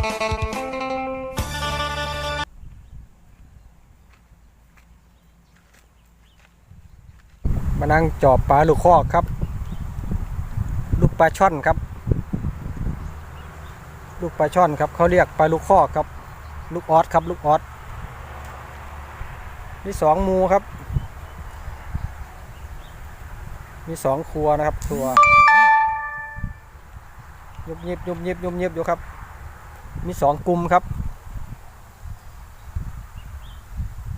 มานั่งจอบปลาลูกคอกครับ ลูกปลาช่อนครับ ลูกปลาช่อนครับเขาเรียกปลาลูกคอกครับ ลูกออสครับ ลูกออสมีสองมูครับ มีสองครัวนะครับครัวยุบยิบยุบยิบยุบยิบอยู่ครับ มีสองกลุ่มครับ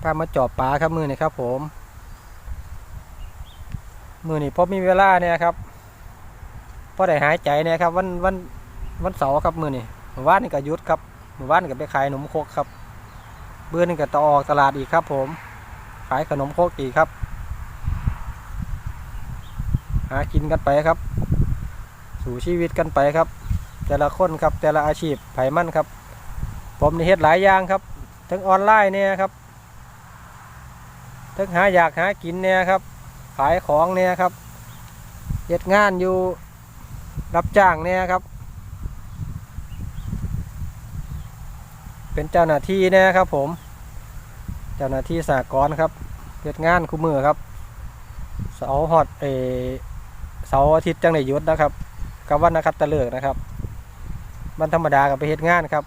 พามาจอบปลาครับมือนี่ครับผม มือนี่พอมีเวลาเนี่ยครับพอได้หายใจเนี่ยครับวันวันวันเสาร์ครับมือนี่หมู่บ้านนี่ก็หยุดครับหมู่บ้านนี่ก็ไปขายขนมโคกครับเบื่อนี่ก็ต่อออกตลาดอีกครับผม ขายขนมโคกอีกครับ หากินกันไปครับ สู่ชีวิตกันไปครับ แต่ละคนครับแต่ละอาชีพไผ่มั่นครับ ผมนี่เฮ็ดหลายอย่างครับ ทั้งออนไลน์เนี่ยครับ ทั้งหาอยากหากินเนี่ยครับ ขายของเนี่ยครับเฮ็ดงานอยู่รับจ้างเนี่ยครับ เป็นเจ้าหน้าที่เนี่ยครับ ผม เจ้าหน้าที่สากลครับเฮ็ดงานคู่มือครับเสาร์ฮอดเอเสาอาทิตย์จังได้ยุดนะครับกับวันนะครับตะเลิกนะครับ วันธรรมดากับไปเฮ็ดงานครับ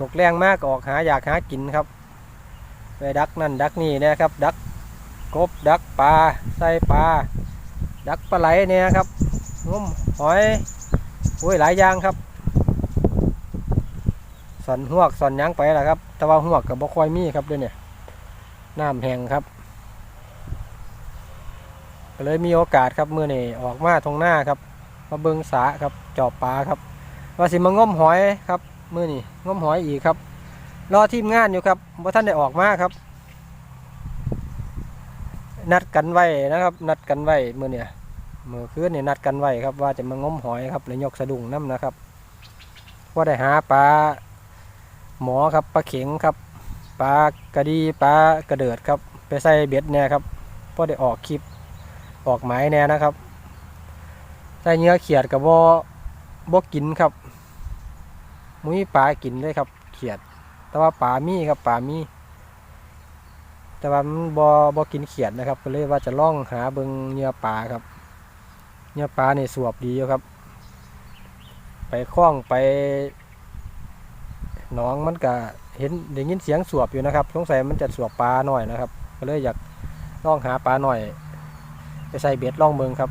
ตกแรงมากออกหาอยากหากินครับไปดักนั่นดักนี่นะครับ ดักกบดักปลาใส่ปลาดักปลาไหลเนี่ยครับงมหอยโอ้ยหลายอย่างครับสอนหวกสอนยังไปแหละครับ แต่ว่าหวกกับบ่ค่อยมีครับเด้วยวเนี่ยน้ำแห้งครับก็เลยมีโอกาสครับมือนี่ออกมาทงหน้าครับ มาเบิงสาครับจอบปลาครับ ว่าสิมางมหอยครับมือนี่งมหอยอีกครับ รอทีมงานอยู่ครับว่าท่านได้ออกมาครับ นัดกันไว้นะครับ นัดกันไว้มือเนี่ยมือคืนเนี่ยนัดกันไว้ครับ ว่าจะมางมหอยครับเลยยกสะดุ้งน้ำนะครับว่าได้หาปลาหมอครับปลาเข็งครับปลากระดีปลากระเดิดครับ ไปใส่เบ็ดเนี่ยครับพอได้ออกคลิปออกหมายแน่นะครับใส่เนื้อเขียดกับบ่บ่กินครับ มุ้ยปลากินเลยครับ เขียด แต่ว่าปลามีครับปลามี แต่ว่ามันบ่บ่กินเขียดนะครับ ก็เลยว่าจะล่องหาเบิงเนื้อปลาครับ เนื้อปลาเนี่ยสวบดีครับ ไปคล้องไปหนองมันก็เห็นได้ยินเสียงสวบอยู่นะครับ สงสัยมันจะสวบปลาหน่อยนะครับ ก็เลยอยากล่องหาปลาหน่อย ไปใส่เบ็ดล่องเมืองครับ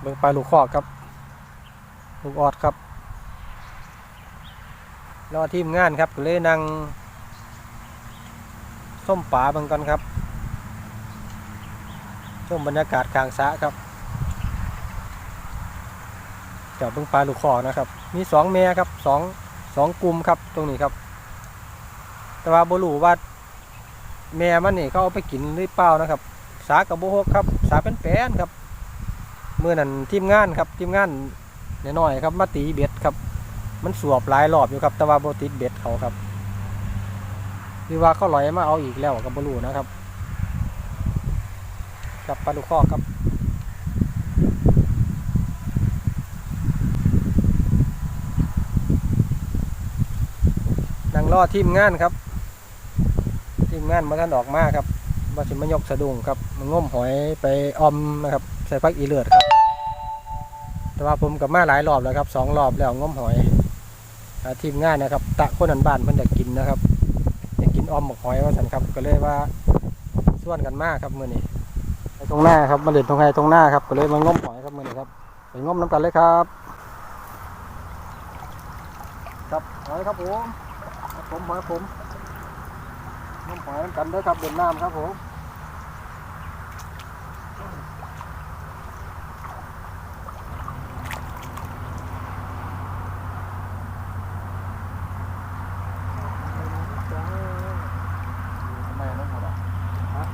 เมืองปลาลูกคอกครับ ลูกออดครับ รอทีมงานครับก็เลยนั่งส้มป่าบังกันครับชมบรรยากาศกลางสะครับจอดเบิ่งปลาลูกคอนะครับ มีสองแม่ครับสองสองกลุ่มครับตรงนี้ครับ แต่ว่าบรูว่าแม่มันนี่เขาเอาไปกินหรือเปล่านะครับ สากับโบหกครับ สาเป็นแปนครับเมื่อนั้นทีมงานครับทีมงาน น้อยครับมาตีเบ็ดครับ มันสวบหลายรอบอยู่ครับ แต่ว่าโบติดเบ็ดเขาครับหรือว่าเขาลอยมาเอาอีกแล้วกับบรูนะครับกับปลาดุกคอกครับนั่งรอทีมงานครับ ทีมงานมาท่านออกมาครับมาสิมายกสะดุ้งครับมางมหอยไปออมนะครับ ใส่พักอีเลือดครับ แต่ว่าผมกับมาหลายรอบแล้วครับสองรอบแล้วง้มหอยทีมงานนะครับ ตะคนนันบ้านเพิ่นอยากกินนะครับอยากกินออมหมกหอยว่าสันครับก็เลยว่าส่วนกันมากครับมื้อนี้ไปตรงหน้าครับมาเล่นตรงไหนตรงหน้าครับก็เลยมาง้มหอยครับมื้อนี้ครับไปง้มน้ำกันเลยครับ ครับหอยครับผมผมหอยผมน้ำหอยกันด้อครับเดินน้ำครับผมทำไมต้องหมดอะฮะ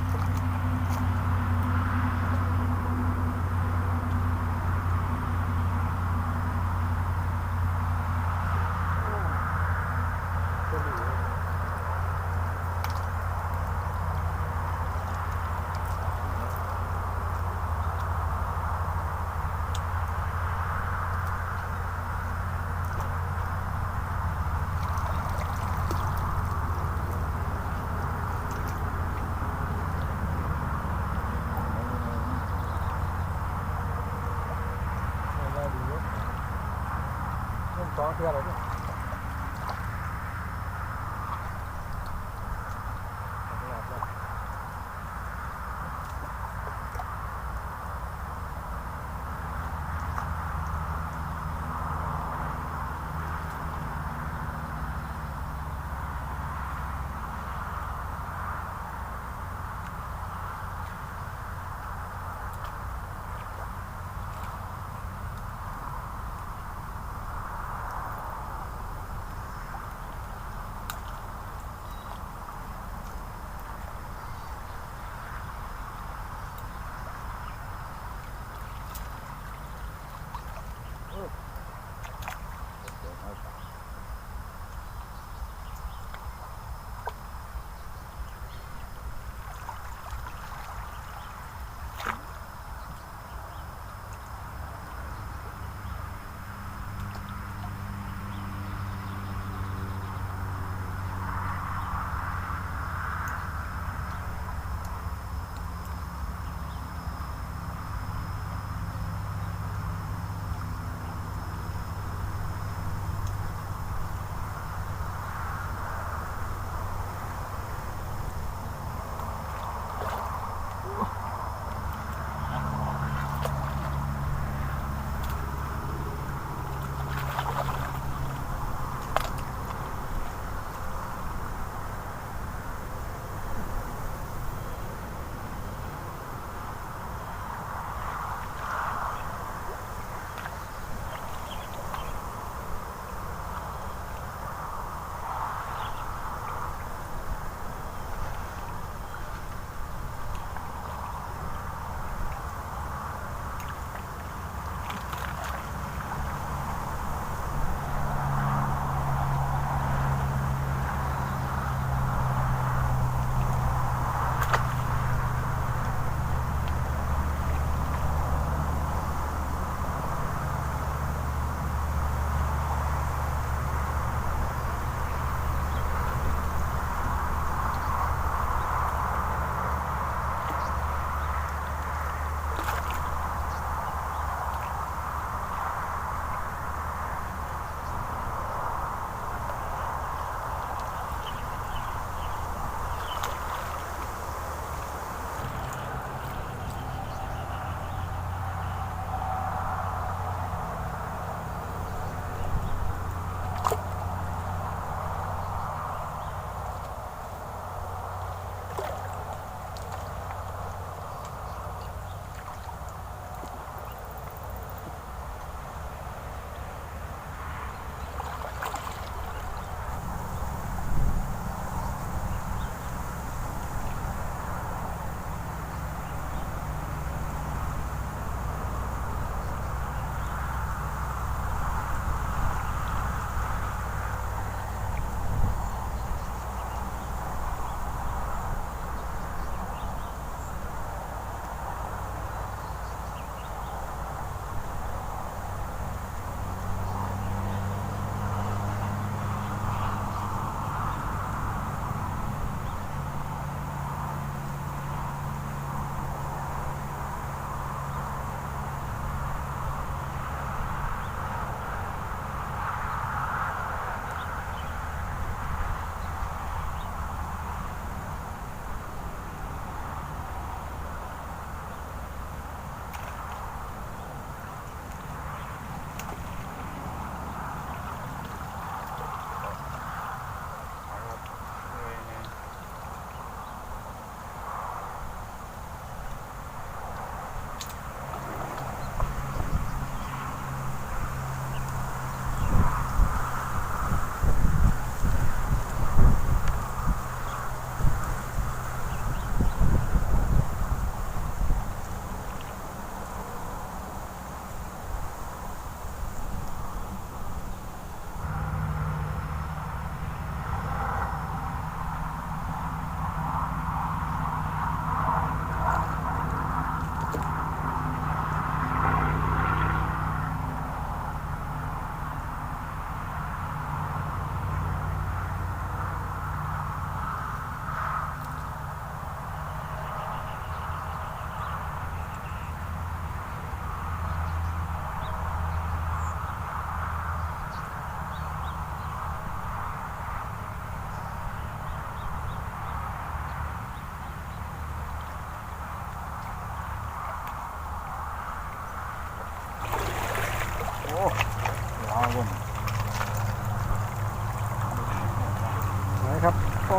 สอง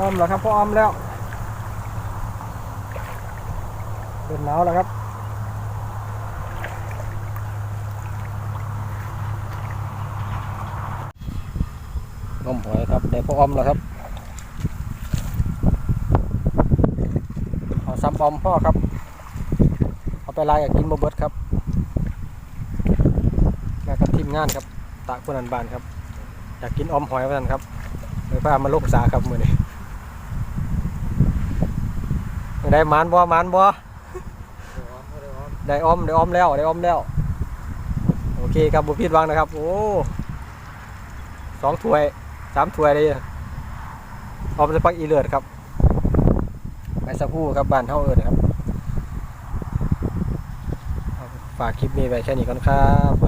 อมแล้วครับพร้อมแล้วเริ่มหนาวแล้วครับงมหอยครับได้พอออมแล้วครับเอาซ้ำออมพ่อครับ เอาไปลายกับกินบเบิดครับมากับทีมงานครับตากคนนันบานครับอยากกินอมหอยว่าท่านครับไปพามาลูกสาครับมือนี้ ได้หมานบ่หมานบ่ได้อ้อมได้อ้อมแล้วได้อ้อมแล้ว โอเคครับบุพิดวังนะครับ โอ้สองถ้วยสามถ้วยเลยออมจะปักอีเลือดครับไปสักครู่ครับบ้านเท่าเอิญครับ ฝากคลิปนี้ไว้แค่นี้ก่อนครับ